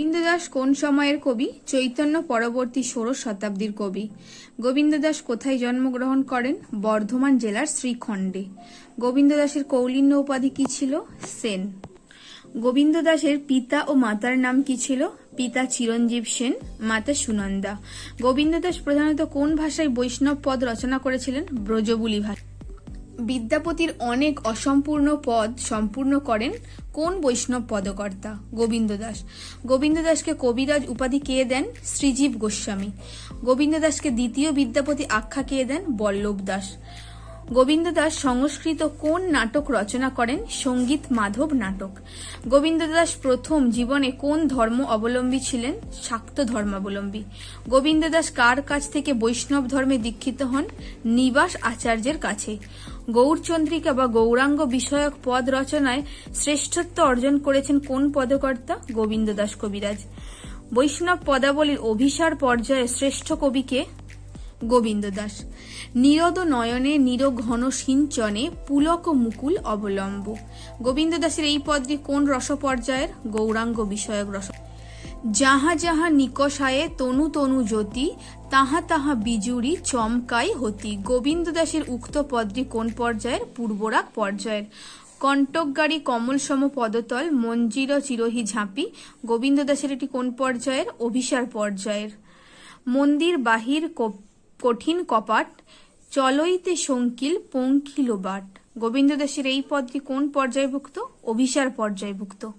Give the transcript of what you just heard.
গোবিন্দ দাস কোন সময়ের কবি? চৈতন্য পরবর্তী ষোড়শ শতাব্দীর কবি। গোবিন্দ দাস কোথায় জন্মগ্রহণ করেন? বর্ধমান জেলার শ্রীখণ্ডে। গোবিন্দ দাসের কৌলিন্য উপাধি কি ছিল? সেন। গোবিন্দ দাসের পিতা ও মাতার নাম কি ছিল? পিতা চিরঞ্জীব সেন, মাতা সুনন্দা। গোবিন্দ দাস প্রধানত কোন ভাষায় বৈষ্ণব পদ রচনা করেছিলেন? ব্রজবুলি ভাষা। বিদ্যাপতির অনেক অসম্পূর্ণ পদ সম্পূর্ণ করেন কোন বৈষ্ণব পদকর্তা? গোবিন্দ দাস। গোবিন্দ দাসকে কবিরাজ উপাধি কে দেন? শ্রীজীব গোস্বামী। গোবিন্দ দাসকে দ্বিতীয় বিদ্যাপতি আখ্যা কে দেন? বল্লভ দাস। গোবিন্দ দাস সংস্কৃত কোন নাটক রচনা করেন? সংগীত মাধব নাটক। গোবিন্দ দাস প্রথম জীবনে কোন ধর্ম অবলম্বী ছিলেন? শাক্ত ধর্মাবলম্বী। গোবিন্দ দাস কার কাছ থেকে বৈষ্ণব ধর্মে দীক্ষিত হন? নিবাস আচার্যের কাছে। গৌরচন্দ্রিকা বা গৌরাঙ্গ বিষয়ক পদ রচনায় শ্রেষ্ঠত্ব অর্জন করেছেন কোন পদকর্তা? গোবিন্দ দাস কবিরাজ। বৈষ্ণব পদাবলীর অভিসার পর্যায়ে শ্রেষ্ঠ কবিকে গোবিন্দ দাস। নীরদ নয়নে, নির ঘন সিঞ্চনে, পুলক মুকুল অবলম্ব। গোবিন্দ দাসের এই পদটি কোন রস পর্যায়ের গৌরাঙ্গ বিষয়ক রস যাহা যাহা নিকষায়ে তনু তনু জ্যোতি, তাহা তাহা বিজুরি চমকাই হতি। গোবিন্দ দাসের উক্ত পদটি কোন পর্যায়ের? পূর্বরাগ পর্যায়ের। কণ্টকগাড়ি কমল সম পদতল মঞ্জির চিরহি ঝাঁপি। গোবিন্দ দাসের এটি কোন পর্যায়ের? অভিসার পর্যায়ের। মন্দির বাহির কঠিন কপাট, চলইতে শঙ্কিল পঙ্কিল বাট। গোবিন্দ দাসের এই পদটি কোন পর্যায়ভুক্ত? অভিসার পর্যায়ভুক্ত।